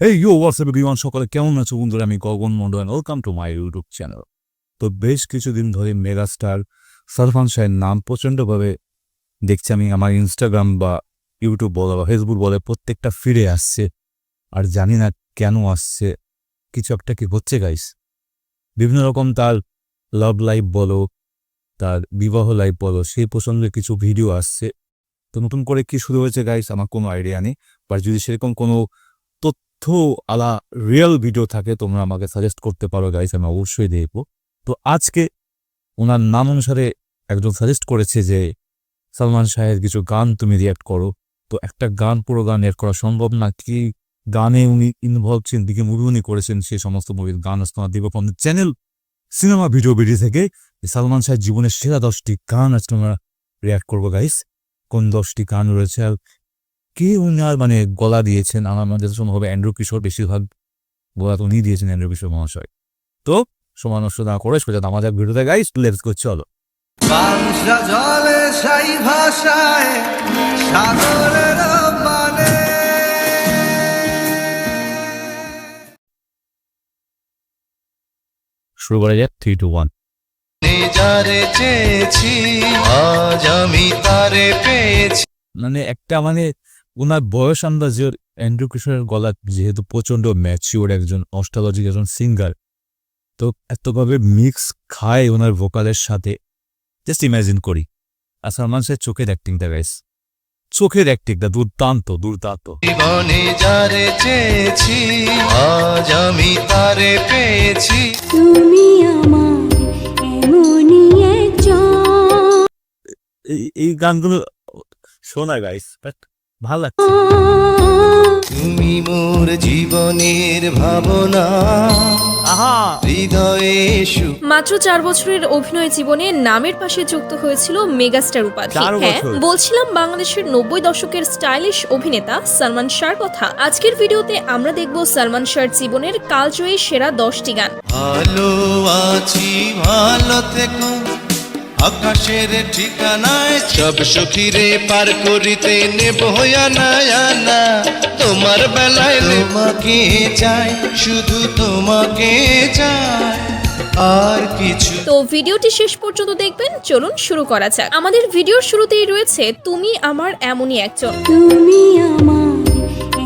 এই you WhatsApp বিমান সকালে কেমন আছো বন্ধুরা? আমি Gagan Mondal welcome to my YouTube channel তো বেশ কিছুদিন ধরে মেগাস্টার সালমান শাহের নাম প্রচণ্ডভাবে দেখছি আমি। আমার ইনস্টাগ্রাম বা ইউটিউব বলো বা ফেসবুক বলে প্রত্যেকটা ফিরে আসছে। আর জানি না কেন আসছে। কিছু একটা কি হচ্ছে গাইস বিভিন্ন রকম তার লাভ লাইফ বলো, তার বিবাহ লাইফ বলো, সেই প্রসঙ্গে কিছু ভিডিও আসছে। তো নতুন করে কি শুরু হয়েছে গাইস আমার কোনো আইডিয়া নেই। বাট যদি সেরকম কোনো তথ্য আলা রিয়েল ভিডিও থাকে, তোমরা আমাকে সাজেস্ট করতে পারো গাইস আমি অবশ্যই দেখব তো আজকে ওনার নাম অনুসারে একজন সাজেস্ট করেছে যে, সালমান শাহের কিছু গান তুমি রিয়াক্ট করো। তো একটা গান, পুরো গান রিয়াক্ট করা সম্ভব না। কি গানে উনি ইনভলভ ছিলেন দিকে মুভি উনি করেছেন সেই সমস্ত মুভির গান আসতে আমার দিব আমাদের চ্যানেল সিনেমা ভিডিও ভিডিও থেকে সালমান শাহের জীবনের সেরা দশটি গান আজকে আমরা রিয়াক্ট করব গাইস কোন দশটি গান রয়েছে? কে উনার মানে গলা দিয়েছেন? আমার মনে যত সম্ভব অ্যান্ড্রু কিশোর বেশিরভাগ গলা তো উনি দিয়েছেন অ্যান্ড্রু কিশোর মহাশয়। তো সময় নষ্ট না করে সোজা আমাদের ভিডিওতে গাইস লেটস গো চলো। জলে সাই ভাষায় সাগরের মানে। শুরু করা যাক থ্রি টু ওয়ান যারে চেয়েছি আজ আমি তারে পেয়েছি। মানে একটা মানে ওনার বয়স আন্দাজের অ্যান্ড্রু কিশোরের গলা যেহেতু প্রচণ্ড ম্যাচিওর একজন অস্ট্রালজিক একজন সিঙ্গার তো এতভাবে মিক্স খায় ওনার ভোকালের সাথে জাস্ট ইম্যাজিন করি। আর সালমান শাহের চোখের অ্যাক্টিংটা গাইস চোখের অ্যাক্টিংটা দুর্দান্ত দুর্দান্ত। জীবনে যারে চেয়েছি আজ আমি তারে পেয়েছি। তুমি আমার এমনই একজন। এই এই গানগুলো শোনা গাইস বাট ভালো লাগছে। তুমি মোর জীবনের ভাবনা আহা। হৃদয়ে মাত্র চার বছরের অভিনয় জীবনে নামের পাশে যুক্ত হয়েছিল মেগাস্টার উপাধি। হ্যাঁ বলছিলাম বাংলাদেশের নব্বই দশকের স্টাইলিশ অভিনেতা সালমান শাহর কথা। আজকের ভিডিওতে আমরা দেখব সালমান শাহর জীবনের কালজয়ী সেরা দশটি গান। ভালো আছি ভালো থেকো। আকাশের ঠিকানায় সব সখীরে পার করিতে নেব না না তোমার বেলায় তোমাকে চাই শুধু তোমাকে চাই আর কিছু তো ভিডিওটি শেষ পর্যন্ত দেখবেন চলুন শুরু করা যাক। আমাদের ভিডিওর শুরুতেই রয়েছে তুমি আমার এমনই একজন। তুমি আমার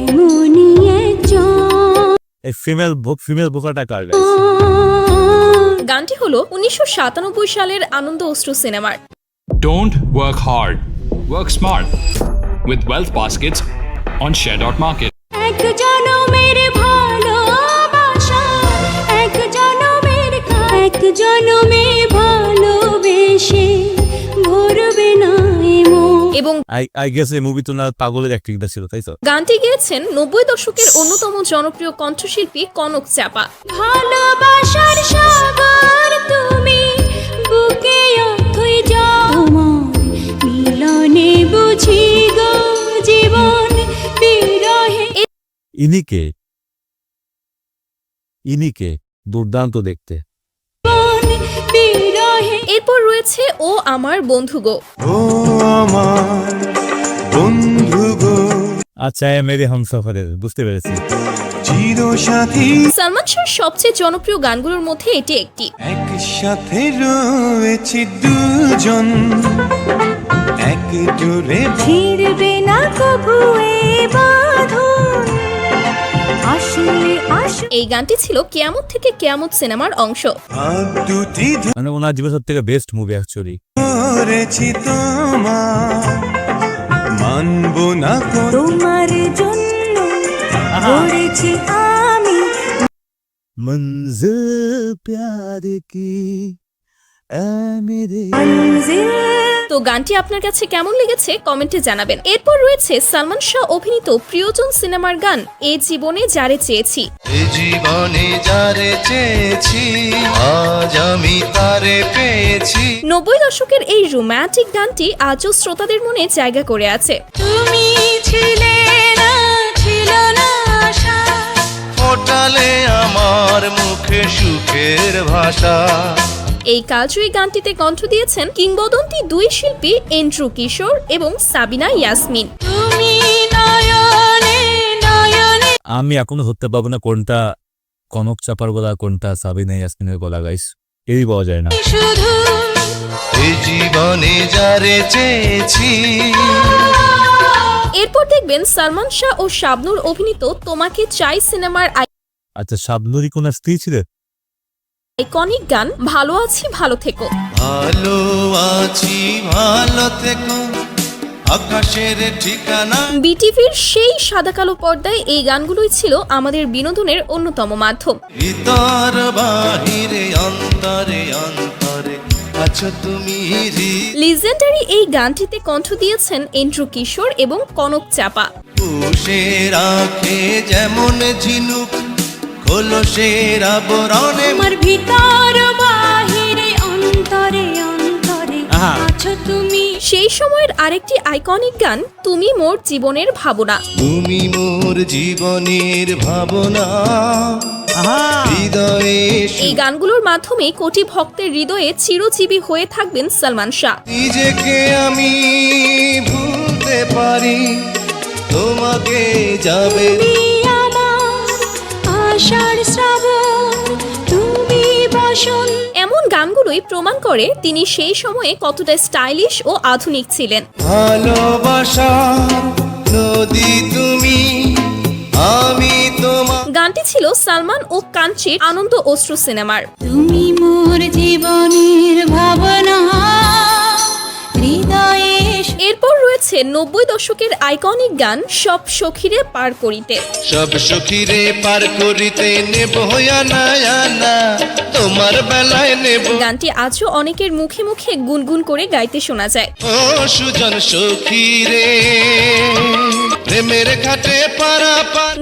এমনই একজন। এই ফিমেল ফিমেল বোকাটা কার গাইস গানটি হল উনিশশো সাতানব্বই সালের আনন্দ অশ্রু সিনেমার। Don't work hard work smart with wealth baskets on share dot market এবং আই আই গেস এই মুভি তো না পাগলের অ্যাক্টিংটা ছিল তাই তো? গানটি গেয়েছেন নব্বই দশকের অন্যতম জনপ্রিয় কণ্ঠশিল্পী কনক চাপা। ভালোবাসার সাগর তুমি বুকে অথই যাও তোমার মিলনে বুঝি গো জীবন বিরহে। ইনিকে ইনিকে দুর্দান্ত দেখতে। এরপর রয়েছে ও আমার বন্ধু গো। ও আমার বন্ধু গো। আচ্ছা এ মেরে হামসফারের বুঝতে পেরেছি। সালমান শাহর সবচেয়ে জনপ্রিয় গানগুলোর মধ্যে এটি একটি। একসাথে রয়েছি দুজন। এক জোরে ছিড়বে না কবু এ বাঁধন। এই গানটি ছিল কেয়ামত থেকে কেয়ামত সিনেমার অংশ ভাব দুটি মানে ওনার জীবন সব থেকে বেস্ট মুভি অ্যাকচুয়ালি ধরেছি তোমার মানবো না কোনো তোমার জন্য করেছি আমি मंजिल प्यार की ऐ मेरे মঞ্জিল তো গানটি আপনার কাছে কেমন লেগেছে কমেন্টে জানাবেন। এরপর রয়েছে সালমান শাহ অভিনীত প্রিয়জন সিনেমার গান এ জীবনে যারে চেয়েছি। এ জীবনে যারে চেয়েছি আজ আমি তারে পেয়েছি। নব্বই দশকের এই রোম্যান্টিক গানটি আজও শ্রোতাদের মনে জায়গা করে আছে। তুমি ছিলে না ছিল না আশা। ফোটালে আমার মুখে সুখের ভাষা। এই কালজয়ী গানটিতে কণ্ঠ দিয়েছেন কিংবদন্তি দুই শিল্পী এন্ড্রু কিশোর এবং সাবিনা ইয়াসমিন। আমি এখনও ধরতে পারব না কোনটা কনক চাপার গলা কোনটা সাবিনা ইয়াসমিনের গলা গাইস এই পাওয়া যায় না। জীবনে যারে চেয়েছি। এরপর দেখবেন সালমান শাহ ও শাবনুর অভিনীত তোমাকে চাই সিনেমার আচ্ছা শাবনুরই কোন স্ত্রী ছিলেন আইকনিক গান ভালো আছি ভালো থেকো। ভালো আছি ভালো থেকো। আকাশের ঠিকানা? বিটিভির সেই সাদা কালো পর্দায় এই গানগুলোই ছিল আমাদের বিনোদনের অন্যতম মাধ্যম। ভিতর বাহিরে অন্তরে অন্তরে আছো তুমি লিজেন্ডারি এই গানটিতে কণ্ঠ দিয়েছেন এন্ড্রু কিশোর এবং কনক চাপা। যেমন ঝিনুক খোলসের আবরণে আমার ভিতর বাহিরে অন্তরে অন্তরে আছো তুমি। সেই সময়ের আরেকটি আইকনিক গান তুমি মোর জীবনের ভাবনা। তুমি মোর জীবনের ভাবনা। এই গানগুলোর মাধ্যমে কোটি ভক্তের হৃদয়ে চিরজীবী হয়ে থাকবেন সালমান শাহ। নিজেকে আমি ভুলতে পারি তোমাকে যাবে আষাঢ় শ্রাবণ তুমি বসন্ত এমন গানগুলোই প্রমাণ করে তিনি সেই সময়ে কতটা স্টাইলিশ ও আধুনিক ছিলেন। ভালোবাসা নদী তুমি আমি তোমার গানটি ছিল সালমান ও কাঞ্চির আনন্দ অশ্রু সিনেমার। তুমি মোর জীবনের ভাবনা হৃদয়ে এরপর রয়েছে নব্বই দশকের আইকনিক গান সব সখীরে পার করিতে। সব সখীরে পার করিতে নেব আনা তোমার বেলায় নেব। গানটি আজও অনেকের মুখে মুখে গুনগুন করে গাইতে শোনা যায়। ও সুজন সখীরে প্রেমের ঘাটে পারা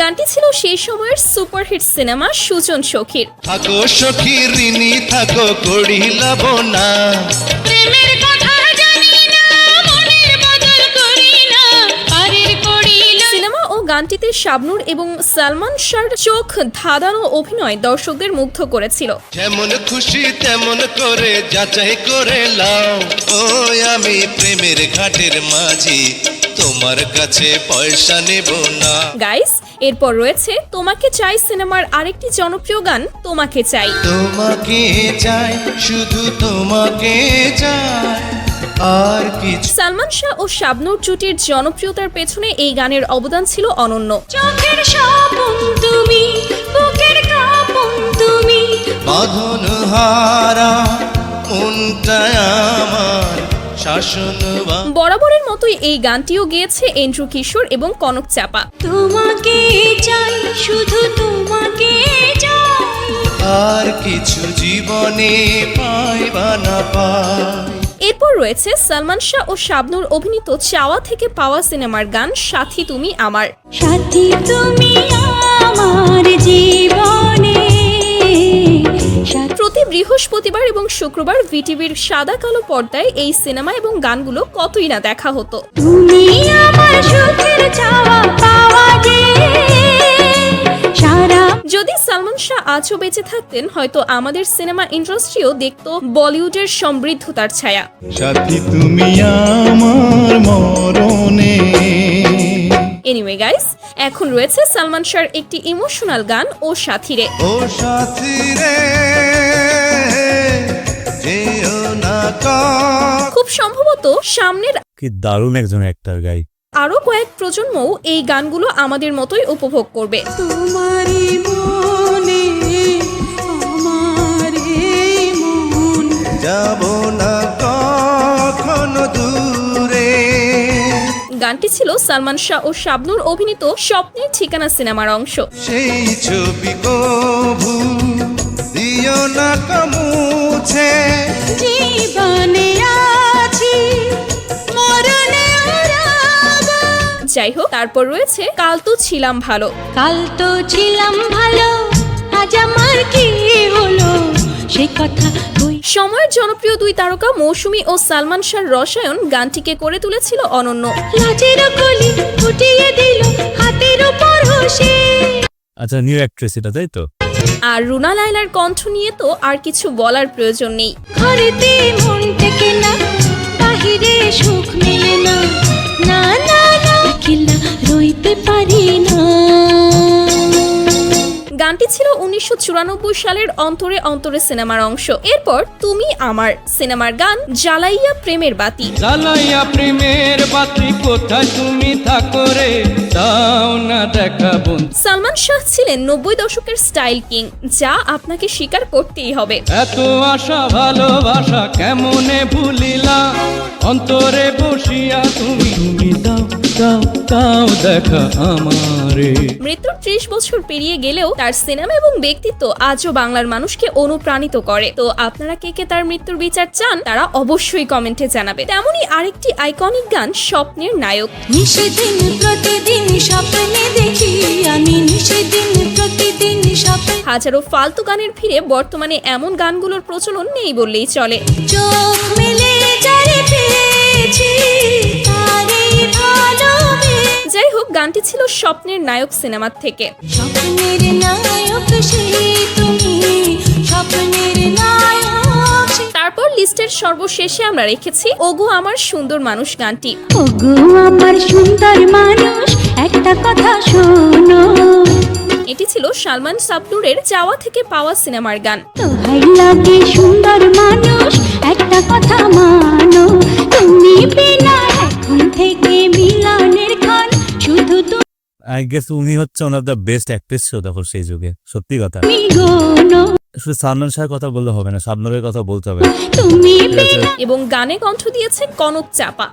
গানটি ছিল সেই সময়ের সুপারহিট সিনেমা সুজন সখীর। থাকো সখী ঋণী থাকো করিলাব না প্রেমের গানটিতে শাবনুর এবং সালমান শাহর চোখ ধাঁধানো অভিনয় দর্শকদের মুগ্ধ করেছিল। যেমন খুশি তেমন করে যাচাই করে লাও ও আমি প্রেমের ঘাটের মাঝি তোমার কাছে পয়সা নেব না। গাইস এরপর রয়েছে তোমাকে চাই সিনেমার আরেকটি জনপ্রিয় গান তোমাকে চাই। তোমাকে চাই শুধু তোমাকে চাই। আর কিছু সালমান শাহ ও শাবনুর জুটির জনপ্রিয়তার পেছনে এই গানের অবদান ছিল অনন্য। চোখের স্বপন তুমি বুকের কাপন তুমি। বাঁধন হারা মনটা আমার শাসন বরাবরের মতোই এই গানটিও গেয়েছে এন্ড্রু কিশোর এবং কনক চাপা। তোমাকে চাই শুধু তোমাকে চাই। আর কিছু জীবনে পাইবা না পাই। এরপর রয়েছে সালমান শাহ ও শাবনুর অভিনীত চাওয়া থেকে পাওয়া সিনেমার গান সাথী তুমি আমার। সাথী তুমি আমার জীবনে। প্রতি বৃহস্পতিবার এবং শুক্রবার ভিটিভির সাদা কালো পর্দায় এই সিনেমা এবং গানগুলো কতই না দেখা হতো। তুমি আমার সুখের চাওয়া পাওয়া যদি সালমান শাহ আজও বেঁচে থাকতেন হয়তো আমাদের সিনেমা ইন্ডাস্ট্রিও দেখত বলিউডের সমৃদ্ধতার ছায়া। সাথী তুমি আমার মরণে। এনিওয়ে গাইস এখন রয়েছে সালমান শাহর একটি ইমোশনাল গান ও সাথীরে। ও সাথী রে যেও না কখ খুব সম্ভবত সামনের কি দারুণ একজন অ্যাক্টর গাই আরও কয়েক প্রজন্মও এই গানগুলো আমাদের মতোই উপভোগ করবে। তোমারই মনে আমার মন। যাব না কখনো দূরে। গানটি ছিল সালমান শাহ ও শাবনুর অভিনীত স্বপ্নের ঠিকানা সিনেমার অংশ। সেই ছবি কভু দিও না কমুছে জীবনে আছি যাই হোক তারপর রয়েছে কাল তো ছিলাম ভালো। কাল তো ছিলাম ভালো আজ আমার কি হলো? সে কথা সময়ের জনপ্রিয় দুই তারকা মৌসুমী ও সালমান শাহর রসায়ন গানটিকে করে তুলেছিল অনন্য। লাজের কলি ফুটিয়ে দিল হাতের উপর আচ্ছা নিউ অ্যাক্ট্রেস এটা তাই তো? আর রুনা লাইলার কণ্ঠ নিয়ে তো আর কিছু বলার প্রয়োজন নেই। ঘরেতে মন টেকে না বাহিরে সুখ মেলে না। না পারি না। গানটি ছিল উনিশশো চুরানব্বই সালের অন্তরে অন্তরে সিনেমার অংশ। এরপর তুমি আমার সিনেমার গান জ্বালাইয়া প্রেমের বাতি। জ্বালাইয়া প্রেমের বাতি কোথায় তুমি থাকো রে? দাও না দেখা সালমান শাহ ছিলেন নব্বই দশকের স্টাইল কিং যা আপনাকে স্বীকার করতেই হবে। এত আশা ভালোবাসা কেমনে ভুলিলা? অন্তরে বসিয়া তুমি তুমি দাও। দাও দাও দেখা আমারে। মৃত্যুর ত্রিশ বছর পেরিয়ে গেলেও তার সিনেমা এবং ব্যক্তিত্ব আজও বাংলার মানুষকে অনুপ্রাণিত করে। তো আপনারা কে কে তার মৃত্যুর বিচার চান তারা অবশ্যই কমেন্টে জানাবে তেমনই আরেকটি আইকনিক গান স্বপ্নের নায়ক। নিষেদিন প্রতিদিন স্বপ্নে দেখি আমি নিষেদিন প্রতিদিন স্বপ্নে। হাজারো ফালতু গানের ভিড়ে বর্তমানে এমন গানগুলোর প্রচলন নেই বললেই চলে। চোখ মেলে ভালোবে যাই হোক গানটি ছিল স্বপ্নের নায়ক সিনেমার থেকে। স্বপ্নের নায়ক তুমি স্বপ্নের নায়ক তারপর লিস্টের সর্বশেষে আমরা রেখেছি ওগো আমার সুন্দর মানুষ গানটি। ওগো আমার সুন্দর মানুষ একটা কথা শোনো। এটি ছিল সালমান সাবনুরের চাওয়া থেকে পাওয়া সিনেমার গান। লাগে সুন্দর আই গেস উনি হচ্ছে অফ দ্য বেস্ট অ্যাক্ট্রেস ছিল তখন সেই যুগে। সত্যি কথা। শুধু সালমান শাহের কথা বললে হবে না সাবনুরের কথা বলতে হবে। এবং গানে কণ্ঠ দিয়েছে কনক চাপা।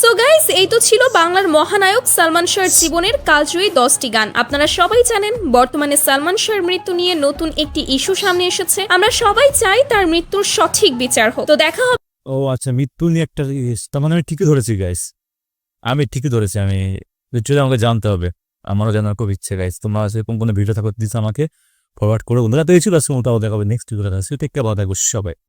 সো গাইস এই তো ছিল বাংলার মহানায়ক সালমান শাহর জীবনের কালজয়ী দশটি গান। আপনারা সবাই জানেন বর্তমানে সালমান শাহর মৃত্যু নিয়ে নতুন একটি ইস্যু সামনে এসেছে। আমরা সবাই চাই তার মৃত্যুর সঠিক বিচার হোক। তো দেখা হবে। ও আচ্ছা মৃত্যু নিয়ে একটা তার মানে আমি ঠিকই ধরেছি গাইস আমি ঠিকই ধরেছি আমি লিটারালি আমাকে জানতে হবে। আমারও জানার খুব ইচ্ছে গাইজ তোমরা সেরকম কোনো ভিডিও থাকতে দিস আমাকে ফরওয়ার্ড করে। বন্ধুরা, তো এই ছিল আজকে দেখাবে নেক্সট ভিডিওটা টেক ঠিক ভালো থাকব সবাই।